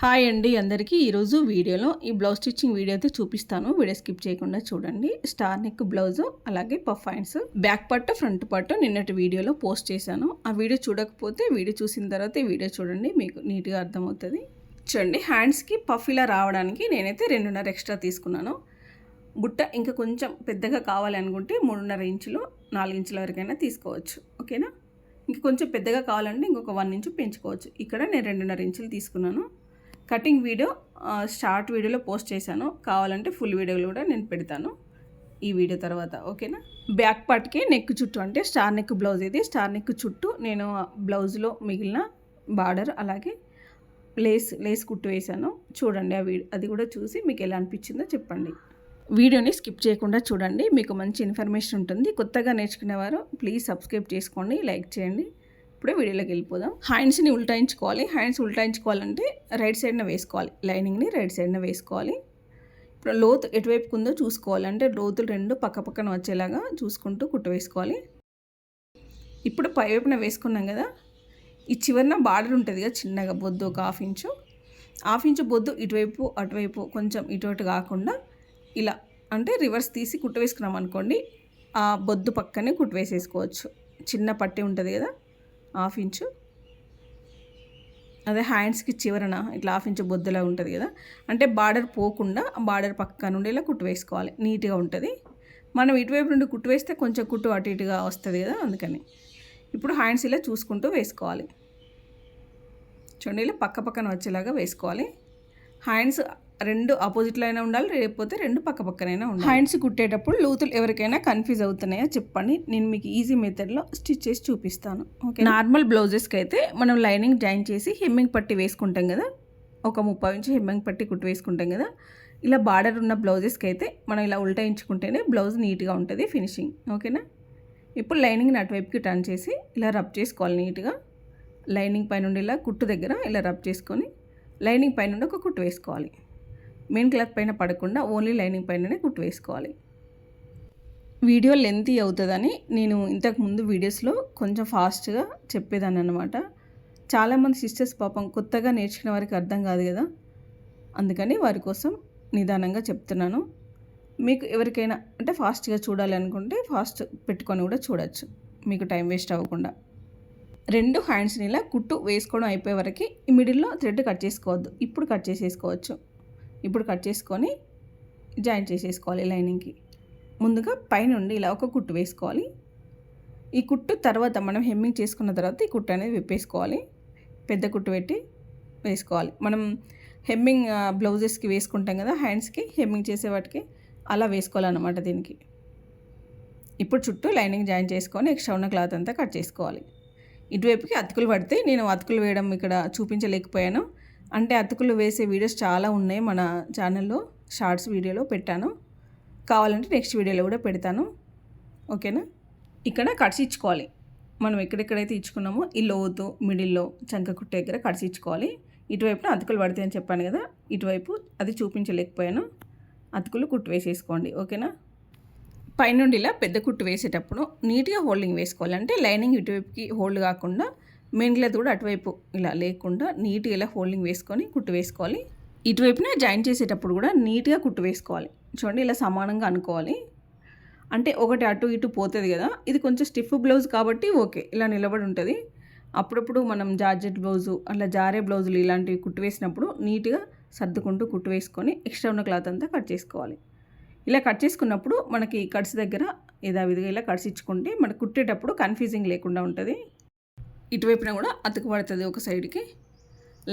Hi అండి అందరికీ. ఈరోజు వీడియోలో ఈ బ్లౌజ్ స్టిచ్చింగ్ వీడియో అయితే చూపిస్తాను. వీడియో స్కిప్ చేయకుండా చూడండి. స్టార్ నెక్ బ్లౌజ్ అలాగే పఫ్ బ్యాక్ పట్టు ఫ్రంట్ పట్టు నిన్నటి వీడియోలో పోస్ట్ చేశాను. ఆ వీడియో చూడకపోతే వీడియో చూసిన తర్వాత ఈ వీడియో చూడండి. మీకు నీట్గా అర్థమవుతుంది. చూడండి హ్యాండ్స్కి పఫీలా రావడానికి నేనైతే రెండున్నర ఎక్స్ట్రా తీసుకున్నాను. బుట్ట ఇంకా కొంచెం పెద్దగా కావాలనుకుంటే మూడున్నర ఇంచులు నాలుగు ఇంచుల వరకైనా తీసుకోవచ్చు. ఓకేనా? ఇంకా కొంచెం పెద్దగా కావాలంటే ఇంకొక వన్ ఇంచు పెంచుకోవచ్చు. ఇక్కడ నేను రెండున్నర ఇంచులు తీసుకున్నాను. కటింగ్ వీడియో షార్ట్ వీడియోలో పోస్ట్ చేశాను. కావాలంటే ఫుల్ వీడియోలు కూడా నేను పెడతాను ఈ వీడియో తర్వాత ఓకేనా? బ్యాక్ పార్ట్కి నెక్ చుట్టూ అంటే స్టార్ నెక్ బ్లౌజ్ ఇది. స్టార్ నెక్ చుట్టూ నేను బ్లౌజ్లో మిగిలిన బార్డర్ అలాగే లేస్ లేస్ కుట్టు వేశాను. చూడండి ఆ వీడియో అది కూడా చూసి మీకు ఎలా అనిపించిందో చెప్పండి. వీడియోని స్కిప్ చేయకుండా చూడండి. మీకు మంచి ఇన్ఫర్మేషన్ ఉంటుంది. కొత్తగా నేర్చుకునేవారు ప్లీజ్ సబ్స్క్రైబ్ చేసుకోండి లైక్ చేయండి. ఇప్పుడే వీడియోలోకి వెళ్ళిపోదాం. హ్యాండ్స్ని ఉల్టాయించుకోవాలి. హ్యాండ్స్ ఉల్టాయించుకోవాలంటే రైట్ సైడ్న వేసుకోవాలి. లైనింగ్ని రైట్ సైడ్న వేసుకోవాలి. ఇప్పుడు లోతు ఎటువైపుకు ఉందో చూసుకోవాలి. అంటే లోతులు రెండు పక్క పక్కన వచ్చేలాగా చూసుకుంటూ కుట్టు వేసుకోవాలి. ఇప్పుడు పై వైపున వేసుకున్నాం కదా ఈ చివరిన బార్డర్ ఉంటుంది కదా చిన్నగా బొద్దు ఒక హాఫ్ ఇంచు. హాఫ్ ఇంచు బొద్దు ఇటువైపు అటువైపు కొంచెం ఇటు అటు కాకుండా ఇలా అంటే రివర్స్ తీసి కుట్టు వేసుకున్నాం అనుకోండి ఆ బొద్దు పక్కనే కుట్టు వేసేసుకోవచ్చు. చిన్న పట్టి ఉంటుంది కదా హాఫ్ ఇంచు. అదే హ్యాండ్స్కి చివరన ఇట్లా హాఫ్ ఇంచు బొద్దులా ఉంటుంది కదా. అంటే బార్డర్ పోకుండా బార్డర్ పక్క నుండి ఇలా కుట్టు వేసుకోవాలి. నీట్గా ఉంటుంది. మనం ఇటువైపు నుండి కుట్టు వేస్తే కొంచెం కుట్టు అటు ఇటుగా వస్తుంది కదా అందుకని. ఇప్పుడు హ్యాండ్స్ ఇలా చూసుకుంటూ వేసుకోవాలి. చూడండి ఇలా పక్క పక్కన వచ్చేలాగా వేసుకోవాలి. హ్యాండ్స్ రెండు ఆపోజిట్లో అయినా ఉండాలి లేకపోతే రెండు పక్క పక్కనైనా ఉండాలి. హ్యాండ్స్ కుట్టేటప్పుడు లూతులు ఎవరికైనా కన్ఫ్యూజ్ అవుతున్నాయో చెప్పండి. నేను మీకు ఈజీ మెథడ్లో స్టిచ్ చేసి చూపిస్తాను. ఓకే నార్మల్ బ్లౌజెస్కి అయితే మనం లైనింగ్ జాయిన్ చేసి హెమ్మింగ్ పట్టి వేసుకుంటాం కదా. ఒక ముప్పై ఇంచు హెమ్మింగ్ పట్టి కుట్టు వేసుకుంటాం కదా. ఇలా బార్డర్ ఉన్న బ్లౌజెస్కి అయితే మనం ఇలా ఉల్టాయించుకుంటేనే బ్లౌజ్ నీట్గా ఉంటుంది ఫినిషింగ్. ఓకేనా? ఇప్పుడు లైనింగ్ని అటువైపుకి టర్న్ చేసి ఇలా రబ్ చేసుకోవాలి నీట్గా. లైనింగ్ పైనుండి ఇలా కుట్టు దగ్గర ఇలా రబ్ చేసుకొని లైనింగ్ పైనుండి ఒక కుట్టు వేసుకోవాలి. మెయిన్ క్లాత్ పైన పడకుండా ఓన్లీ లైనింగ్ పైననే కుట్టు వేసుకోవాలి. వీడియో లెంతీ అవుతుందని నేను ఇంతకు ముందు వీడియోస్లో కొంచెం ఫాస్ట్గా చెప్పేదాన్ని అనమాట చాలామంది సిస్టర్స్ పాపం కొత్తగా నేర్చుకునే వారికి అర్థం కాదు కదా. అందుకని వారి కోసం నిదానంగా చెప్తున్నాను. మీకు ఎవరికైనా అంటే ఫాస్ట్గా చూడాలి అనుకుంటే ఫాస్ట్ పెట్టుకొని కూడా చూడొచ్చు. మీకు టైం వేస్ట్ అవ్వకుండా. రెండు హ్యాండ్స్ని ఇలా కుట్టు వేసుకోవడం అయిపోయే వరకు ఈ మిడిల్లో థ్రెడ్ కట్ చేసుకోవద్దు. ఇప్పుడు కట్ చేసేసుకోవచ్చు. ఇప్పుడు కట్ చేసుకొని జాయిన్ చేసేసుకోవాలి లైనింగ్కి. ముందుగా పైనుండి ఇలా ఒక కుట్టు వేసుకోవాలి. ఈ కుట్టు తర్వాత మనం హెమ్మింగ్ చేసుకున్న తర్వాత ఈ కుట్టు అనేది విప్పేసుకోవాలి. పెద్ద కుట్టు పెట్టి వేసుకోవాలి. మనం హెమ్మింగ్ బ్లౌజెస్కి వేసుకుంటాం కదా హ్యాండ్స్కి హెమ్మింగ్ చేసే వాటికి అలా వేసుకోవాలన్నమాట దీనికి. ఇప్పుడు చుట్టూ లైనింగ్ జాయిన్ చేసుకొని ఎక్స్ట్రా ఉన్న క్లాత్ అంతా కట్ చేసుకోవాలి. ఇటువైపుకి అతుకులు పడితే నేను అతుకులు వేయడం ఇక్కడ చూపించలేకపోయాను. అంటే అతుకులు వేసే వీడియోస్ చాలా ఉన్నాయి మన ఛానల్లో షార్ట్స్ వీడియోలో పెట్టాను. కావాలంటే నెక్స్ట్ వీడియోలో కూడా పెడతాను. ఓకేనా? ఇక్కడ కట్స్ ఇచ్చుకోవాలి. మనం ఎక్కడెక్కడైతే ఇచ్చుకున్నామో ఈ లోతు మిడిల్లో చంక కుట్ట దగ్గర కట్స్ ఇచ్చుకోవాలి. ఇటువైపున అతుకులు పడతాయని చెప్పాను కదా ఇటువైపు అది చూపించలేకపోయాను. అతుకులు కుట్టు వేసేసుకోండి. ఓకేనా? పైనుండి ఇలా పెద్ద కుట్టు వేసేటప్పుడు నీట్గా హోల్డింగ్ వేసుకోవాలి. అంటే లైనింగ్ ఇటువైపుకి హోల్డ్ కాకుండా మెయిన్ క్లాత్ కూడా అటువైపు ఇలా లేకుండా నీట్గా ఇలా హోల్డింగ్ వేసుకొని కుట్టు వేసుకోవాలి. ఇటువైపున జాయిన్ చేసేటప్పుడు కూడా నీట్గా కుట్టు వేసుకోవాలి. చూడండి ఇలా సమానంగా అనుకోవాలి. అంటే ఒకటి అటు ఇటు పోతుంది కదా ఇది కొంచెం స్టిఫ్ బ్లౌజ్ కాబట్టి ఓకే ఇలా నిలబడి ఉంటుంది. అప్పుడప్పుడు మనం జార్జెట్ బ్లౌజు అట్లా జారే బ్లౌజులు ఇలాంటివి కుట్టు వేసినప్పుడు నీట్గా సర్దుకుంటూ కుట్టు వేసుకొని ఎక్స్ట్రా ఉన్న క్లాత్ అంతా కట్ చేసుకోవాలి. ఇలా కట్ చేసుకున్నప్పుడు మనకి కట్స్ దగ్గర యథావిధిగా ఇలా కట్స్ ఇచ్చుకుంటే మనకు కుట్టేటప్పుడు కన్ఫ్యూజింగ్ లేకుండా ఉంటుంది. ఇటువైపున కూడా అతుకు పడుతుంది ఒక సైడ్కి.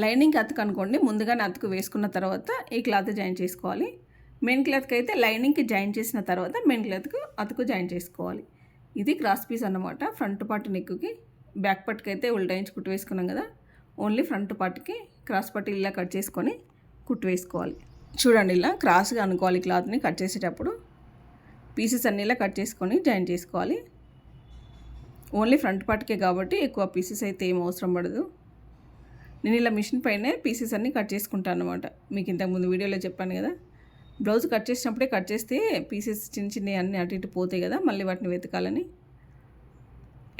లైనింగ్ అతుకు అనుకోండి ముందుగానే అతుకు వేసుకున్న తర్వాత ఈ క్లాత్ జాయిన్ చేసుకోవాలి? మెయిన్ క్లాత్కి అయితే లైనింగ్కి జాయిన్ చేసిన తర్వాత మెయిన్ క్లాత్కు అతుకు జాయిన్ చేసుకోవాలి. ఇది క్రాస్ పీస్ అన్నమాట ఫ్రంట్ పార్ట్ నెక్కి బ్యాక్ పార్ట్కి అయితే ఉల్టాయించి కుట్టు వేసుకున్నాం కదా ఓన్లీ ఫ్రంట్ పార్ట్కి క్రాస్ పార్ట్ ఇలా కట్ చేసుకొని కుట్టు వేసుకోవాలి. చూడండి ఇలా క్రాస్గా అనుకోవాలి క్లాత్ని కట్ చేసేటప్పుడు. పీసెస్ అన్ని ఇలా కట్ చేసుకొని జాయిన్ చేసుకోవాలి. ఓన్లీ ఫ్రంట్ పార్ట్కే కాబట్టి ఎక్కువ పీసెస్ అయితే ఏం అవసరం పడదు. నేను ఇలా మిషన్ పైనే పీసెస్ అన్నీ కట్ చేసుకుంటాను అనమాట మీకు ఇంతకుముందు వీడియోలో చెప్పాను కదా. బ్లౌజ్ కట్ చేసినప్పుడే కట్ చేస్తే పీసెస్ చిన్న చిన్నవి అన్నీ అటు ఇటు పోతాయి కదా మళ్ళీ వాటిని వెతకాలని.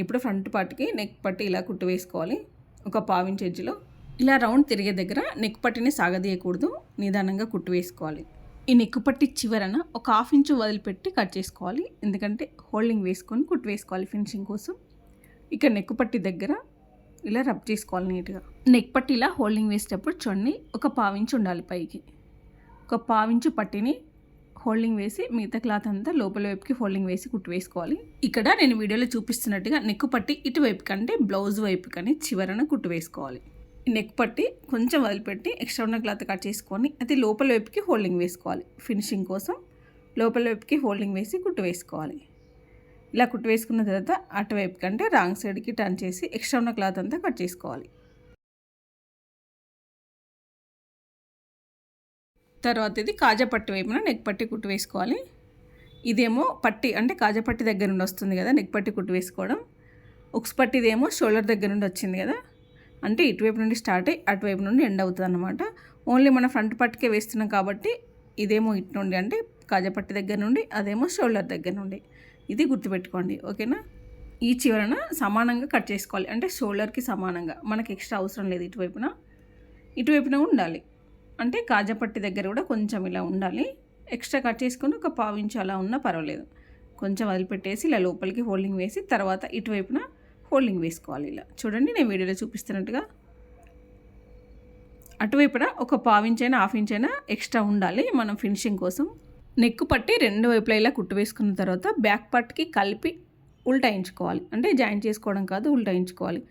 ఇప్పుడు ఫ్రంట్ పార్ట్కి నెక్ పట్టి ఇలా కుట్టు వేసుకోవాలి. ఒక పావించి ఎడ్జ్లో. ఇలా రౌండ్ తిరిగే దగ్గర నెక్ పట్టిని సాగదీయకూడదు. నిదానంగా కుట్టు వేసుకోవాలి. ఈ నెక్ పట్టి చివరన ఒక హాఫ్ ఇంచు వదిలిపెట్టి కట్ చేసుకోవాలి. ఎందుకంటే హోల్డింగ్ వేసుకొని కుట్టు వేసుకోవాలి ఫినిషింగ్ కోసం. ఇక్కడ నెక్ పట్టి దగ్గర ఇలా రబ్ చేసుకోవాలి నీట్గా. నెక్ పట్టి ఇలా హోల్డింగ్ వేసేటప్పుడు చూడండి ఒక పావించు ఉండాలి పైకి. ఒక పావించు పట్టిని హోల్డింగ్ వేసి మిగతా క్లాత్ అంతా లోపల వైపుకి హోల్డింగ్ వేసి కుట్టు వేసుకోవాలి. ఇక్కడ నేను వీడియోలో చూపిస్తున్నట్టుగా నెక్ పట్టి ఇటువైపు కంటే బ్లౌజ్ వైపు కానీ చివరన కుట్టు వేసుకోవాలి. నెక్ పట్టి కొంచెం వదిలిపెట్టి ఎక్స్ట్రా ఉన్న క్లాత్ కట్ చేసుకొని అది లోపల వైపుకి హోల్డింగ్ వేసుకోవాలి. ఫినిషింగ్ కోసం లోపల వైపుకి హోల్డింగ్ వేసి కుట్టు వేసుకోవాలి. ఇలా కుట్టు వేసుకున్న తర్వాత అటువైపు కంటే రాంగ్ సైడ్కి టర్న్ చేసి ఎక్స్ట్రా ఉన్న క్లాత్ అంతా కట్ చేసుకోవాలి. తర్వాత ఇది కాజా పట్టి వైపున నెక్ పట్టి కుట్టు వేసుకోవాలి. ఇదేమో పట్టి అంటే కాజా పట్టి దగ్గర నుండి వస్తుంది కదా నెక్ పట్టి కుట్టు వేసుకోవడం. ఉక్స్ పట్టిదేమో షోల్డర్ దగ్గర నుండి వచ్చింది కదా. అంటే ఇటువైపు నుండి స్టార్ట్ అయ్యి అటువైపు నుండి ఎండ్ అవుతుంది అనమాట ఓన్లీ మన ఫ్రంట్ పట్టుకే వేస్తున్నాం కాబట్టి ఇదేమో ఇటు నుండి అంటే కాజా పట్టి దగ్గర నుండి అదేమో షోల్డర్ దగ్గర నుండి. ఇది గుర్తుపెట్టుకోండి ఓకేనా? ఈ చివరన సమానంగా కట్ చేసుకోవాలి. అంటే షోల్డర్కి సమానంగా. మనకి ఎక్స్ట్రా అవసరం లేదు ఇటువైపున. ఇటువైపున ఉండాలి. అంటే కాజాపట్టి దగ్గర కూడా కొంచెం ఇలా ఉండాలి. ఎక్స్ట్రా కట్ చేసుకుని ఒక పావు ఇంచు అలా ఉన్నా పర్వాలేదు. కొంచెం వదిలిపెట్టేసి ఇలా లోపలికి హోల్డింగ్ వేసి తర్వాత ఇటువైపున హోల్డింగ్ వేసుకోవాలి ఇలా. చూడండి నేను వీడియోలో చూపిస్తున్నట్టుగా. అటువైపున ఒక పావు ఇంచైనా హాఫ్ ఇంచైనా ఎక్స్ట్రా ఉండాలి. మనం ఫినిషింగ్ కోసం నెక్కు పట్టి రెండు వైపులా ఇలా కుట్టు వేసుకున్న తర్వాత బ్యాక్ పార్ట్కి కలిపి ఉల్టాయించుకోవాలి అంటే జాయిన్ చేసుకోవడం కాదు ఉల్టాయించుకోవాలి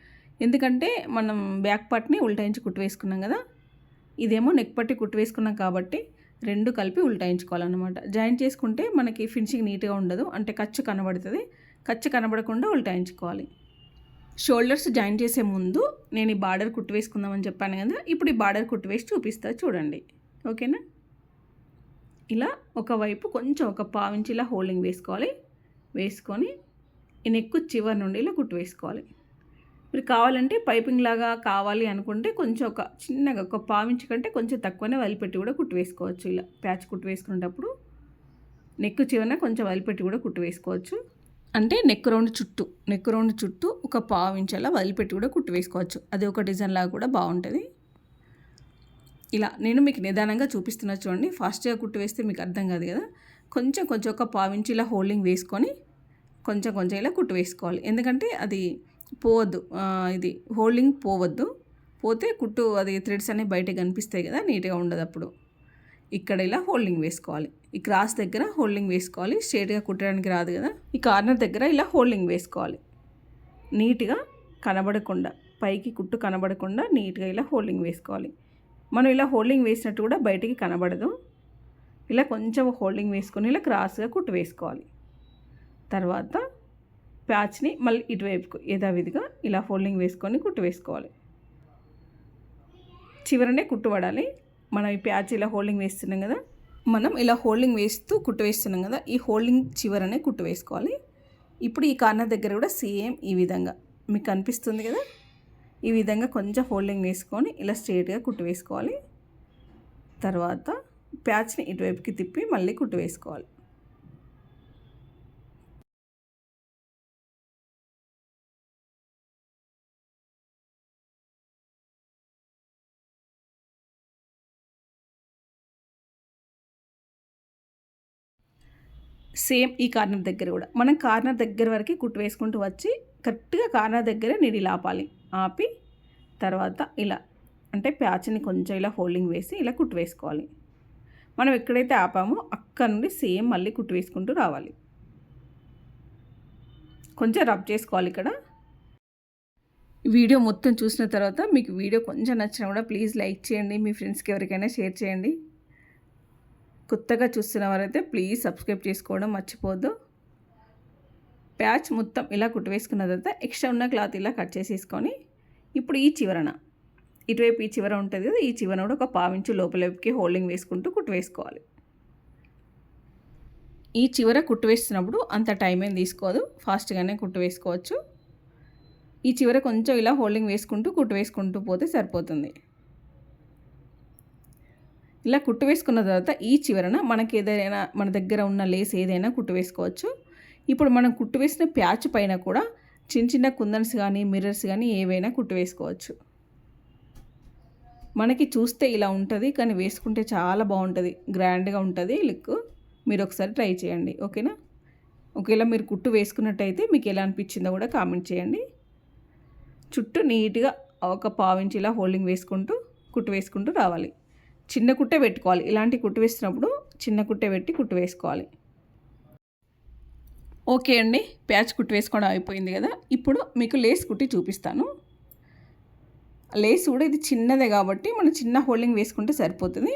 ఎందుకంటే మనం బ్యాక్ పార్ట్ని ఉల్టాయించి కుట్టు వేసుకున్నాం కదా ఇదేమో నెక్ పట్టి కుట్టు వేసుకున్నాం కాబట్టి రెండు కలిపి ఉల్టాయించుకోవాలన్నమాట జాయిన్ చేసుకుంటే మనకి ఫినిషింగ్ నీట్గా ఉండదు అంటే ఖర్చు కనబడుతుంది. ఖర్చు కనబడకుండా ఉల్టాయించుకోవాలి షోల్డర్స్ జాయిన్ చేసే ముందు నేను ఈ బార్డర్ కుట్టు వేసుకుందామని చెప్పాను కదా ఇప్పుడు ఈ బార్డర్ కుట్టు వేసి చూపిస్తా చూడండి. ఓకేనా? ఇలా ఒకవైపు కొంచెం ఒక పావించి ఇలా హోల్డింగ్ వేసుకోవాలి. వేసుకొని ఈ నెక్కు చివరి నుండి ఇలా కుట్టు వేసుకోవాలి. మీరు కావాలంటే పైపింగ్ లాగా కావాలి అనుకుంటే కొంచెం ఒక చిన్నగా ఒక పావించి కంటే కొంచెం తక్కువనే వదిలిపెట్టి కూడా కుట్టు వేసుకోవచ్చు. ఇలా ప్యాచ్ కుట్టు వేసుకునేటప్పుడు నెక్ చివరన కొంచెం వదిలిపెట్టి కూడా కుట్టు వేసుకోవచ్చు. అంటే నెక్ రౌండ్ చుట్టూ నెక్ రౌండ్ చుట్టూ ఒక పావించి అలా వదిలిపెట్టి కూడా కుట్టు వేసుకోవచ్చు. అది ఒక డిజైన్ లాగా కూడా బాగుంటుంది. ఇలా నేను మీకు నిదానంగా చూపిస్తున్నా చూడండి. ఫాస్ట్గా కుట్టు వేస్తే మీకు అర్థం కాదు కదా. కొంచెం కొంచెం ఒక పావించి ఇలా హోల్డింగ్ వేసుకొని కొంచెం కొంచెం ఇలా కుట్టు వేసుకోవాలి. ఎందుకంటే అది పోవద్దు. ఇది హోల్డింగ్ పోవద్దు. పోతే కుట్టు అది థ్రెడ్స్ అనేవి బయటకు కనిపిస్తాయి కదా నీట్గా ఉండదు అప్పుడు. ఇక్కడ ఇలా హోల్డింగ్ వేసుకోవాలి. ఈ క్రాస్ దగ్గర హోల్డింగ్ వేసుకోవాలి. స్ట్రేట్గా కుట్టడానికి రాదు కదా. ఈ కార్నర్ దగ్గర ఇలా హోల్డింగ్ వేసుకోవాలి. నీట్గా కనబడకుండా పైకి కుట్టు కనబడకుండా నీట్గా ఇలా హోల్డింగ్ వేసుకోవాలి. మనం ఇలా హోల్డింగ్ వేసినట్టు కూడా బయటికి కనబడదు. ఇలా కొంచెం హోల్డింగ్ వేసుకొని ఇలా క్రాస్గా కుట్టు వేసుకోవాలి. తర్వాత ప్యాచ్ని మళ్ళీ ఇటువైపుకు యథావిధిగా ఇలా ఫోల్డింగ్ వేసుకొని కుట్టు వేసుకోవాలి. చివరనే కుట్టుబడాలి మనం ఈ ప్యాచ్ ఇలా హోల్డింగ్ వేస్తున్నాం కదా మనం ఇలా హోల్డింగ్ వేస్తూ కుట్టు వేస్తున్నాం కదా ఈ హోల్డింగ్ చివరనే కుట్టు వేసుకోవాలి. ఇప్పుడు ఈ కార్నర్ దగ్గర కూడా సేమ్ ఈ విధంగా. మీకు కనిపిస్తుంది కదా? ఈ విధంగా కొంచెం హోల్డింగ్ వేసుకొని ఇలా స్ట్రేట్గా కుట్టు వేసుకోవాలి. తర్వాత ప్యాచ్ని ఇటువైపుకి తిప్పి మళ్ళీ కుట్టు వేసుకోవాలి. సేమ్ ఈ కార్నర్ దగ్గర కూడా. మనం కార్నర్ దగ్గర వరకు కుట్టు వేసుకుంటూ వచ్చి కరెక్ట్గా కార్నర్ దగ్గరే నీడి ఆపాలి ఆపి తర్వాత ఇలా అంటే ప్యాచ్ని కొంచెం ఇలా హోల్డింగ్ వేసి ఇలా కుట్టు వేసుకోవాలి. మనం ఎక్కడైతే ఆపామో అక్కడ నుండి సేమ్ మళ్ళీ కుట్టు వేసుకుంటూ రావాలి. కొంచెం రబ్ చేసుకోవాలి ఇక్కడ. వీడియో మొత్తం చూసిన తర్వాత మీకు వీడియో కొంచెం నచ్చినా కూడా ప్లీజ్ లైక్ చేయండి మీ ఫ్రెండ్స్కి ఎవరికైనా షేర్ చేయండి. కొత్తగా చూస్తున్న వారైతే ప్లీజ్ సబ్స్క్రైబ్ చేసుకోవడం మర్చిపోద్దు ప్యాచ్ మొత్తం ఇలా కుట్టు వేసుకున్న తర్వాత ఎక్స్ట్రా ఉన్న క్లాత్ ఇలా కట్ చేసేసుకొని ఇప్పుడు ఈ చివరన. ఇటువైపు ఈ చివర ఉంటుంది కదా ఈ చివరన కూడా ఒక పావించు లోపలకి హోల్డింగ్ వేసుకుంటూ కుట్టు వేసుకోవాలి. ఈ చివర కుట్టు వేస్తున్నప్పుడు అంత టైం ఏం తీసుకోదు ఫాస్ట్గానే కుట్టు వేసుకోవచ్చు. ఈ చివర కొంచెం ఇలా హోల్డింగ్ వేసుకుంటూ కుట్టు వేసుకుంటూ పోతే సరిపోతుంది. ఇలా కుట్టు వేసుకున్న తర్వాత ఈ చివరన మనకి ఏదైనా మన దగ్గర ఉన్న లేస్ ఏదైనా కుట్టు వేసుకోవచ్చు. ఇప్పుడు మనం కుట్టు వేసిన ప్యాచ్ పైన కూడా చిన్న చిన్న కుందన్స్ కానీ మిర్రర్స్ కానీ ఏవైనా కుట్టు వేసుకోవచ్చు మనకి చూస్తే ఇలా ఉంటుంది కానీ వేసుకుంటే చాలా బాగుంటుంది. గ్రాండ్గా ఉంటుంది లుక్. మీరు ఒకసారి ట్రై చేయండి. ఓకేనా? ఒకవేళ మీరు కుట్టు వేసుకున్నట్టయితే మీకు ఎలా అనిపించిందో కూడా కామెంట్ చేయండి. చుట్టూ నీట్గా ఒక పావించి ఇలా హోల్డింగ్ వేసుకుంటూ కుట్టు వేసుకుంటూ రావాలి. చిన్న కుట్టే పెట్టుకోవాలి. ఇలాంటి కుట్టు వేసినప్పుడు చిన్న కుట్టే పెట్టి కుట్టు వేసుకోవాలి. ఓకే అండి ప్యాచ్ కుట్టి వేసుకోవడం అయిపోయింది కదా. ఇప్పుడు మీకు లేస్ కుట్టి చూపిస్తాను. లేస్ కూడా ఇది చిన్నదే కాబట్టి మనం చిన్న హోల్డింగ్ వేసుకుంటే సరిపోతుంది.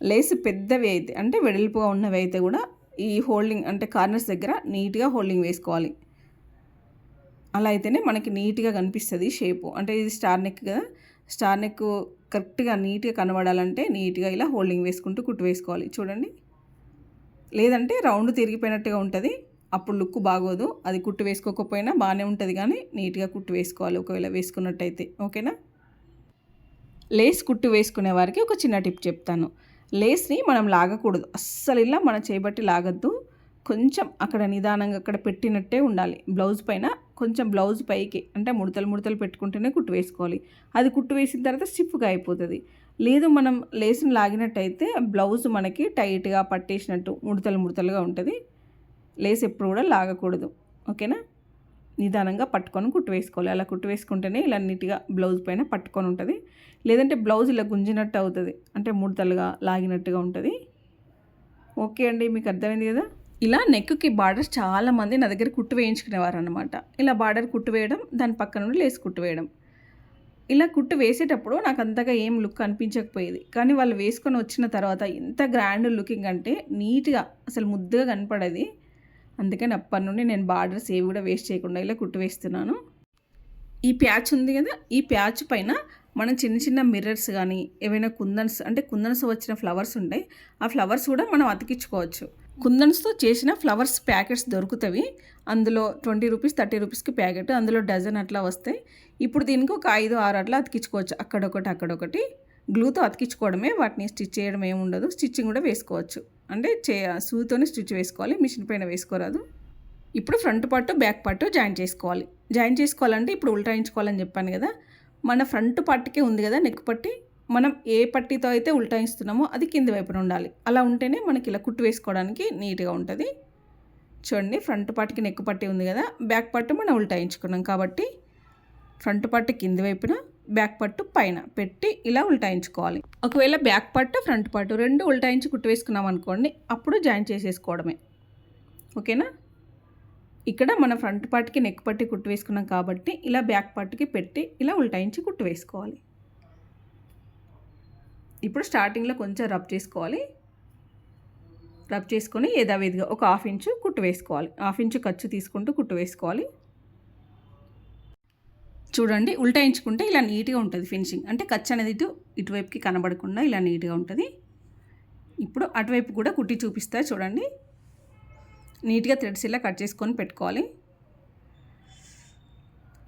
లేస్ పెద్దవి అయితే అంటే వెడల్పుగా ఉన్నవి అయితే కూడా ఈ హోల్డింగ్ అంటే కార్నర్స్ దగ్గర నీట్గా హోల్డింగ్ వేసుకోవాలి. అలా అయితేనే మనకి నీట్గా కనిపిస్తుంది షేపు. అంటే ఇది స్టార్ నెక్ కదా స్టార్ నెక్ కరెక్ట్గా నీట్గా కనబడాలంటే నీట్గా ఇలా హోల్డింగ్ వేసుకుంటూ కుట్టు వేసుకోవాలి. చూడండి. లేదంటే రౌండ్ తిరిగిపోయినట్టుగా ఉంటుంది. అప్పుడు లుక్ బాగోదు. అది కుట్టు వేసుకోకపోయినా బాగానే ఉంటుంది కానీ నీట్గా కుట్టు వేసుకోవాలి. ఒకవేళ వేసుకున్నట్టయితే. ఓకేనా? లేస్ కుట్టు వేసుకునే వారికి ఒక చిన్న టిప్ చెప్తాను. లేస్ని మనం లాగకూడదు. అస్సలు ఇలా మన చేపట్టి లాగద్దు. కొంచెం అక్కడ నిదానంగా అక్కడ పెట్టినట్టే ఉండాలి. బ్లౌజ్ పైన కొంచెం బ్లౌజ్ పైకి అంటే ముడతలు ముడతలు పెట్టుకుంటేనే కుట్టు వేసుకోవాలి. అది కుట్టు వేసిన తర్వాత స్టిఫ్గా అయిపోతుంది. లేదు మనం లేస్ని లాగినట్టయితే బ్లౌజ్ మనకి టైట్గా పట్టేసినట్టు ముడతలు ముడతలుగా ఉంటుంది. లేస్ ఎప్పుడు కూడా లాగకూడదు. ఓకేనా? నిదానంగా పట్టుకొని కుట్టు వేసుకోవాలి. అలా కుట్టు వేసుకుంటేనే ఇలా నీట్గా బ్లౌజ్ పైన పట్టుకొని ఉంటుంది. లేదంటే బ్లౌజ్ ఇలా గుంజినట్టు అవుతుంది. అంటే ముడతలుగా లాగినట్టుగా ఉంటుంది. ఓకే అండి మీకు అర్థమైంది కదా? ఇలా నెక్కి బార్డర్ చాలామంది నా దగ్గర కుట్టు వేయించుకునేవారు అనమాట ఇలా బార్డర్ కుట్టు వేయడం దాని పక్క నుండి లేసి కుట్టు వేయడం. ఇలా కుట్టు వేసేటప్పుడు నాకు అంతగా ఏం లుక్ అనిపించకపోయేది. కానీ వాళ్ళు వేసుకొని వచ్చిన తర్వాత ఎంత గ్రాండ్ లుకింగ్ అంటే నీట్గా అసలు ముద్దుగా కనపడేది. అందుకని అప్పటి నుండి నేను బార్డర్స్ ఏవి కూడా వేస్ట్ చేయకుండా ఇలా కుట్టు వేస్తున్నాను. ఈ ప్యాచ్ ఉంది కదా ఈ ప్యాచ్ పైన మనం చిన్న చిన్న మిర్రర్స్ కానీ ఏవైనా కుందన్స్ అంటే కుందన్స్ వచ్చిన ఫ్లవర్స్ ఉంటాయి ఆ ఫ్లవర్స్ కూడా మనం అతికించుకోవచ్చు. కుందన్స్తో చేసిన ఫ్లవర్స్ ప్యాకెట్స్ దొరుకుతాయి అందులో ట్వంటీ రూపీస్ థర్టీ రూపీస్కి ప్యాకెట్ అందులో డజన్ అట్లా వస్తాయి. ఇప్పుడు దీనికి ఒక ఐదు ఆరు అట్లా అతికించుకోవచ్చు. అక్కడొకటి అక్కడొకటి. గ్లూతో అతికించుకోవడమే వాటిని స్టిచ్ చేయడం ఏమి ఉండదు. స్టిచ్చింగ్ కూడా వేసుకోవచ్చు. అంటే చే సూతోనే స్టిచ్ వేసుకోవాలి మిషన్ పైన వేసుకోరాదు. ఇప్పుడు front part back part join చేసుకోవాలి. జాయిన్ చేసుకోవాలంటే ఇప్పుడు ఉల్టాయించుకోవాలని చెప్పాను కదా. మన ఫ్రంట్ పార్ట్కే ఉంది కదా నెక్ పట్టి మనం ఏ పట్టీతో అయితే ఉల్టాయిస్తున్నామో అది కింది వైపున ఉండాలి. అలా ఉంటేనే మనకి ఇలా కుట్టు వేసుకోవడానికి నీట్గా ఉంటుంది. చూడండి ఫ్రంట్ పార్ట్కి నెక్ పట్టి ఉంది కదా. బ్యాక్ పట్టు మనం ఉల్టాయించుకున్నాం కాబట్టి ఫ్రంట్ పార్ట్ కింది వైపున బ్యాక్ పట్టు పైన పెట్టి ఇలా ఉల్టాయించుకోవాలి. ఒకవేళ బ్యాక్ పట్టు ఫ్రంట్ పట్టు రెండు ఉల్టాయించి కుట్టు వేసుకున్నాం అనుకోండి అప్పుడు జాయిన్ చేసేసుకోవడమే. ఓకేనా? ఇక్కడ మన ఫ్రంట్ పార్ట్కి నెక్ పట్టి కుట్టు వేసుకున్నాం కాబట్టి ఇలా బ్యాక్ పార్ట్కి పెట్టి ఇలా ఉల్టాయించి కుట్టు వేసుకోవాలి ఇప్పుడు స్టార్టింగ్లో కొంచెం రబ్ చేసుకోవాలి. రబ్ చేసుకొని యథావిధిగా ఒక హాఫ్ ఇంచు కుట్టు వేసుకోవాలి హాఫ్ ఇంచు ఖర్చు తీసుకుంటూ కుట్టు వేసుకోవాలి చూడండి ఉల్టాయించుకుంటే ఇలా నీట్గా ఉంటుంది ఫినిషింగ్. అంటే ఖర్చు అనేది ఇటు ఇటువైపుకి కనబడకుండా ఇలా నీట్గా ఉంటుంది. ఇప్పుడు అటువైపు కూడా కుట్టి చూపిస్తా చూడండి. నీట్గా థ్రెడ్స్ ఇలా కట్ చేసుకొని పెట్టుకోవాలి.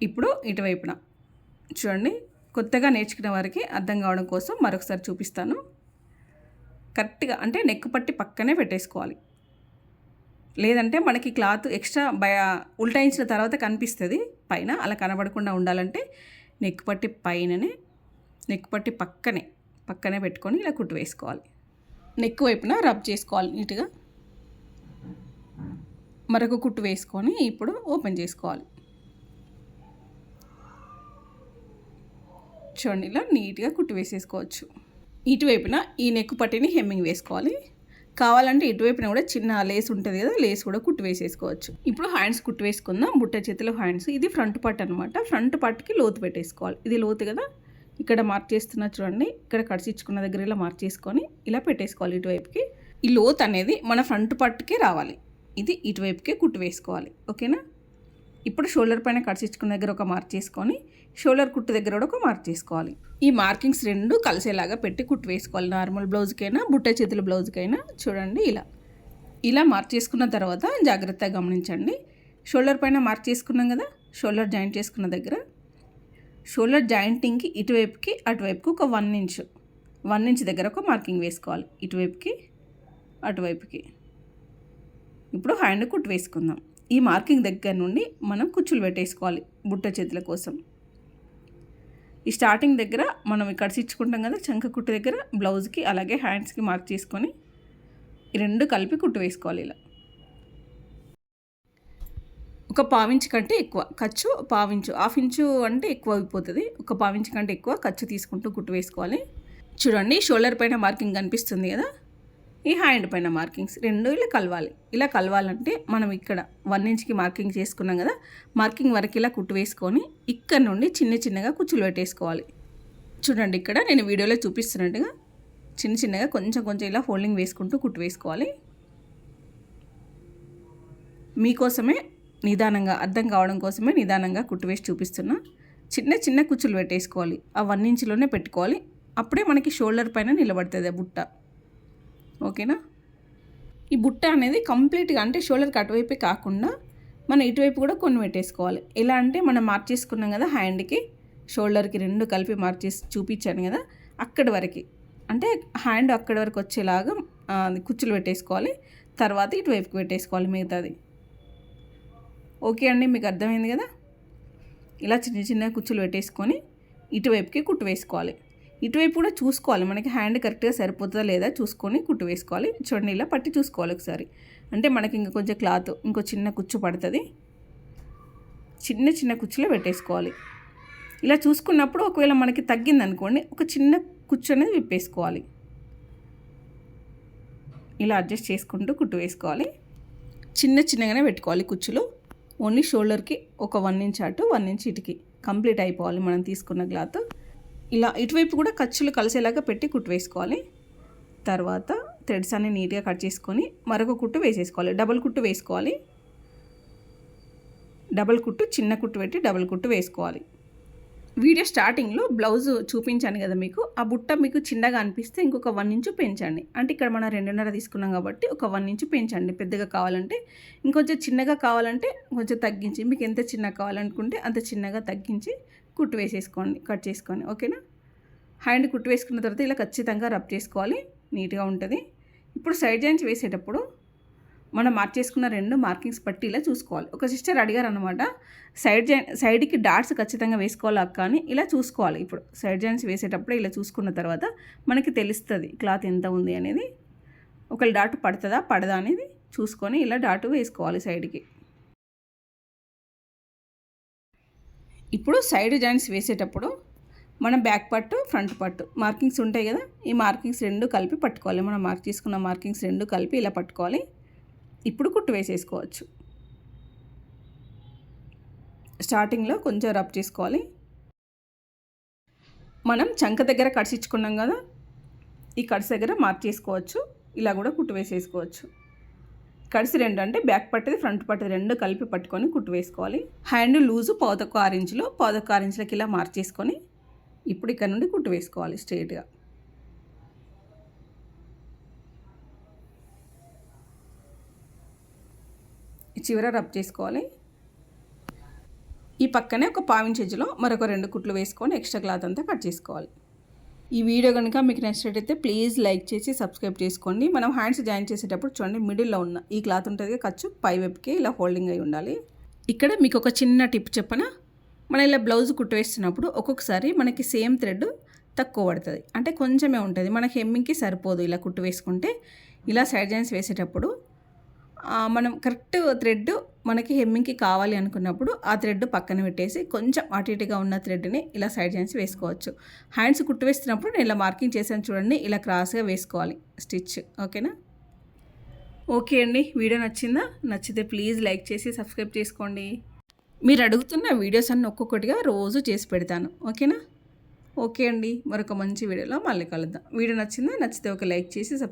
ఇప్పుడు ఇటువైపున చూడండి కొత్తగా నేర్చుకునే వారికి అర్థం కావడం కోసం మరొకసారి చూపిస్తాను. కరెక్ట్గా అంటే నెక్ పట్టి పక్కనే పెట్టేసుకోవాలి. లేదంటే మనకి క్లాత్ ఎక్స్ట్రా బయ ఉల్టాయించిన తర్వాత కనిపిస్తుంది పైన అలా కనబడకుండా ఉండాలంటే నెక్ పట్టి పైననే నెక్ పట్టి పక్కనే పక్కనే పెట్టుకొని ఇలా కుట్టు వేసుకోవాలి. నెక్ వైపున రబ్ చేసుకోవాలి నీట్గా. మరొక కుట్టు వేసుకొని ఇప్పుడు ఓపెన్ చేసుకోవాలి. చూడండి ఇలా నీట్గా కుట్టు వేసేసుకోవచ్చు. ఇటువైపున ఈ నెక్ పట్టిని హెమ్మింగ్ వేసుకోవాలి. కావాలంటే ఇటువైపున కూడా చిన్న లేస్ ఉంటుంది కదా లేస్ కూడా కుట్టు వేసేసుకోవచ్చు. ఇప్పుడు హ్యాండ్స్ కుట్టు వేసుకుందాం. బుట్ట చేతిలో హ్యాండ్స్. ఇది ఫ్రంట్ పార్ట్ అనమాట ఫ్రంట్ పార్ట్కి లోతు పెట్టేసుకోవాలి. ఇది లోతు కదా. ఇక్కడ మార్క్ చేస్తున్నా చూడండి. ఇక్కడ కడిచిచ్చుకున్న దగ్గర ఇలా మార్క్ చేసుకొని ఇలా పెట్టేసుకోవాలి ఇటువైపుకి. ఈ లోత్ అనేది మన ఫ్రంట్ పార్ట్కి రావాలి. ఇది ఇటువైపుకే కుట్టు వేసుకోవాలి. ఓకేనా? ఇప్పుడు షోల్డర్ పైన కడిచిచ్చుకున్న దగ్గర ఒక మార్క్ చేసుకొని షోల్డర్ కుట్టు దగ్గర కూడా ఒక మార్క్ చేసుకోవాలి. ఈ మార్కింగ్స్ రెండు కలిసేలాగా పెట్టి కుట్టు వేసుకోవాలి. నార్మల్ బ్లౌజ్కైనా బుట్ట చేతుల బ్లౌజ్కైనా చూడండి ఇలా. ఇలా మార్క్ చేసుకున్న తర్వాత జాగ్రత్తగా గమనించండి. షోల్డర్ పైన మార్క్ చేసుకున్నాం కదా షోల్డర్ జాయింట్ చేసుకున్న దగ్గర. షోల్డర్ జాయింటింగ్కి ఇటువైపుకి అటువైపుకి ఒక వన్ ఇంచ్. వన్ ఇంచ్ దగ్గర ఒక మార్కింగ్ వేసుకోవాలి. ఇటువైపుకి అటువైపుకి. ఇప్పుడు హ్యాండ్ కుట్టు వేసుకుందాం. ఈ మార్కింగ్ దగ్గర నుండి మనం కుచ్చులు పెట్టేసుకోవాలి బుట్ట చేతుల కోసం. ఈ స్టార్టింగ్ దగ్గర మనం ఇక్కడ ఇచ్చుకుంటాం కదా చంక కుట్టు దగ్గర బ్లౌజ్కి అలాగే హ్యాండ్స్కి మార్క్ చేసుకొని ఈ రెండు కలిపి కుట్టు వేసుకోవాలి ఇలా. ఒక పావించు కంటే ఎక్కువ ఖర్చు పావించు హాఫ్ ఇంచు అంటే ఎక్కువ అయిపోతుంది. ఒక పావించు కంటే ఎక్కువ ఖర్చు తీసుకుంటూ కుట్టు వేసుకోవాలి. చూడండి షోల్డర్ పైన మార్కింగ్ కనిపిస్తుంది కదా. ఈ హ్యాండ్ పైన మార్కింగ్స్ రెండు ఇలా కలవాలి. ఇలా కలవాలంటే మనం ఇక్కడ వన్ ఇంచ్కి మార్కింగ్ చేసుకున్నాం కదా మార్కింగ్ వరకు ఇలా కుట్టు వేసుకొని ఇక్కడ నుండి చిన్న చిన్నగా కుచ్చులు పెట్టేసుకోవాలి. చూడండి ఇక్కడ నేను వీడియోలో చూపిస్తున్నట్టుగా చిన్న చిన్నగా కొంచెం కొంచెం ఇలా ఫోల్డింగ్ వేసుకుంటూ కుట్టు వేసుకోవాలి. మీకోసమే నిదానంగా అర్థం కావడం కోసమే నిదానంగా కుట్టు వేసి చూపిస్తున్నా. చిన్న చిన్న కుచ్చులు పెట్టేసుకోవాలి. ఆ వన్ ఇంచ్లోనే పెట్టుకోవాలి. అప్పుడే మనకి షోల్డర్ పైన నిలబడుతుంది ఆ బుట్ట. ఓకేనా? ఈ బుట్ట అనేది కంప్లీట్గా అంటే షోల్డర్కి అటువైపే కాకుండా మనం ఇటువైపు కూడా కొన్ని పెట్టేసుకోవాలి. ఎలా అంటే మనం మార్చేసుకున్నాం కదా హ్యాండ్కి షోల్డర్కి రెండు కలిపి మార్చేసి చూపించాను కదా అక్కడి వరకు. అంటే హ్యాండ్ అక్కడి వరకు వచ్చేలాగా కుచ్చులు పెట్టేసుకోవాలి. తర్వాత ఇటువైపుకి పెట్టేసుకోవాలి మిగతాది. ఓకే అండి మీకు అర్థమైంది కదా? ఇలా చిన్న చిన్న కుచ్చులు పెట్టేసుకొని ఇటువైపుకి కుట్టు వేసుకోవాలి. ఇటువైపు కూడా చూసుకోవాలి. మనకి హ్యాండ్ కరెక్ట్గా సరిపోతుందా లేదా చూసుకొని కుట్టు వేసుకోవాలి. చూడండి ఇలా పట్టి చూసుకోవాలి ఒకసారి. అంటే మనకి ఇంకా కొంచెం క్లాత్ ఇంకో చిన్న కుచ్చు పడుతుంది. చిన్న చిన్న కుచ్చులో పెట్టేసుకోవాలి. ఇలా చూసుకున్నప్పుడు ఒకవేళ మనకి తగ్గింది అనుకోండి ఒక చిన్న కుచ్చు అనేది విప్పేసుకోవాలి. ఇలా అడ్జస్ట్ చేసుకుంటూ కుట్టు వేసుకోవాలి. చిన్న చిన్నగానే పెట్టుకోవాలి కుచ్చులు. ఓన్లీ షోల్డర్కి ఒక వన్ ఇంచ్ అటు వన్ ఇంచ్ ఇటుకి. కంప్లీట్ అయిపోవాలి మనం తీసుకున్న క్లాత్ ఇలా ఇటువైపు కూడా ఖర్చులు కలిసేలాగా పెట్టి కుట్టు వేసుకోవాలి. తర్వాత థ్రెడ్స్ అన్ని నీట్గా కట్ చేసుకొని మరొక కుట్టు వేసేసుకోవాలి. డబల్ కుట్టు వేసుకోవాలి. డబల్ కుట్టు చిన్న కుట్టు పెట్టి డబల్ కుట్టు వేసుకోవాలి. వీడియో స్టార్టింగ్లో బ్లౌజ్ చూపించాను కదా మీకు. ఆ బుట్ట మీకు చిన్నగా అనిపిస్తే ఇంకొక వన్ ఇంచు పెంచండి. అంటే ఇక్కడ మనం రెండున్నర తీసుకున్నాం కాబట్టి ఒక వన్ ఇంచు పెంచండి. పెద్దగా కావాలంటే ఇంకొంచెం చిన్నగా కావాలంటే కొంచెం తగ్గించి మీకు ఎంత చిన్నగా కావాలనుకుంటే అంత చిన్నగా తగ్గించి కుట్టు వేసేసుకోండి కట్ చేసుకొని ఓకేనా? హ్యాండ్ కుట్టు వేసుకున్న తర్వాత ఇలా ఖచ్చితంగా రబ్ చేసుకోవాలి నీట్గా ఉంటుంది. ఇప్పుడు సైడ్ జాయింట్స్ వేసేటప్పుడు మనం మార్క్ చేసుకున్న రెండు మార్కింగ్స్ పట్టి ఇలా చూసుకోవాలి. ఒక సిస్టర్ అడిగారు అనమాట సైడ్ జాయిన్ సైడ్కి డాట్స్ ఖచ్చితంగా వేసుకోవాలి అక్క అని. ఇలా చూసుకోవాలి ఇప్పుడు. సైడ్ జాయింట్స్ వేసేటప్పుడు ఇలా చూసుకున్న తర్వాత మనకి తెలుస్తుంది క్లాత్ ఎంత ఉంది అనేది. ఒకవేళ డాట్ పడుతుందా పడదా అనేది చూసుకొని ఇలా డాటు వేసుకోవాలి సైడ్కి. ఇప్పుడు సైడ్ జాయింట్స్ వేసేటప్పుడు మనం బ్యాక్ పట్టు ఫ్రంట్ పట్టు మార్కింగ్స్ ఉంటాయి కదా ఈ మార్కింగ్స్ రెండు కలిపి పట్టుకోవాలి. మనం మార్క్ చేసుకున్న మార్కింగ్స్ రెండు కలిపి ఇలా పట్టుకోవాలి. ఇప్పుడు కుట్టు వేసేసుకోవచ్చు. స్టార్టింగ్లో కొంచెం రబ్ చేసుకోవాలి. మనం చంక దగ్గర కడిసిచ్చుకున్నాం కదా ఈ కడిసి దగ్గర మార్క్ చేసుకోవచ్చు. ఇలా కూడా కుట్టు వేసేసుకోవచ్చు. కడిసి రెండు అంటే బ్యాక్ పట్టేది ఫ్రంట్ పట్టేది రెండు కలిపి పట్టుకొని కుట్టు వేసుకోవాలి. హ్యాండ్ లూజు పావుతొక్క ఆరు ఇంచులు పావుతొక్క ఆరు ఇంచులకి ఇలా మార్చేసుకొని ఇప్పుడు ఇక్కడ నుండి కుట్టు వేసుకోవాలి స్ట్రైట్గా. చివర రబ్ చేసుకోవాలి. ఈ పక్కనే ఒక పావిన్ ఎజ్జులో మరొక రెండు కుట్లు వేసుకొని ఎక్స్ట్రా క్లాత్ అంతా కట్ చేసుకోవాలి. ఈ వీడియో కనుక మీకు నచ్చినట్టయితే ప్లీజ్ లైక్ చేసి సబ్స్క్రైబ్ చేసుకోండి. మనం హ్యాండ్స్ జాయిన్ చేసేటప్పుడు చూడండి మిడిల్లో ఉన్న ఈ క్లాత్ ఉంటుంది కదా, ఖర్చు పై వైపుకి ఇలా హోల్డింగ్ అయి ఉండాలి. ఇక్కడ మీకు ఒక చిన్న టిప్ చెప్పన మనం ఇలా బ్లౌజ్ కుట్టు వేస్తున్నప్పుడు ఒక్కొక్కసారి మనకి సేమ్ థ్రెడ్ తక్కువ పడుతుంది. అంటే కొంచెమే ఉంటుంది. మన హెమ్మింగ్కి సరిపోదు ఇలా కుట్టు వేసుకుంటే. ఇలా సైడ్ జాయిన్స్ వేసేటప్పుడు మనం కరెక్ట్ థ్రెడ్ మనకి హెమ్మింగ్కి కావాలి అనుకున్నప్పుడు ఆ థ్రెడ్ పక్కన పెట్టేసి కొంచెం అటు ఇటుగా ఉన్న థ్రెడ్ని ఇలా సైడ్ చేసి వేసుకోవచ్చు. హ్యాండ్స్ కుట్టు వేస్తున్నప్పుడు నేను ఇలా మార్కింగ్ చేశాను చూడండి ఇలా క్రాస్గా వేసుకోవాలి స్టిచ్. ఓకేనా? ఓకే అండి వీడియో నచ్చిందా? నచ్చితే ప్లీజ్ లైక్ చేసి సబ్స్క్రైబ్ చేసుకోండి. మీరు అడుగుతున్న వీడియోస్ అన్నీ ఒక్కొక్కటిగా రోజు చేసి పెడతాను. ఓకేనా? ఓకే అండి మరొక మంచి వీడియోలో మళ్ళీ కలుద్దాం. వీడియో నచ్చిందా? నచ్చితే ఒక లైక్ చేసి సబ్స్క్రైబ్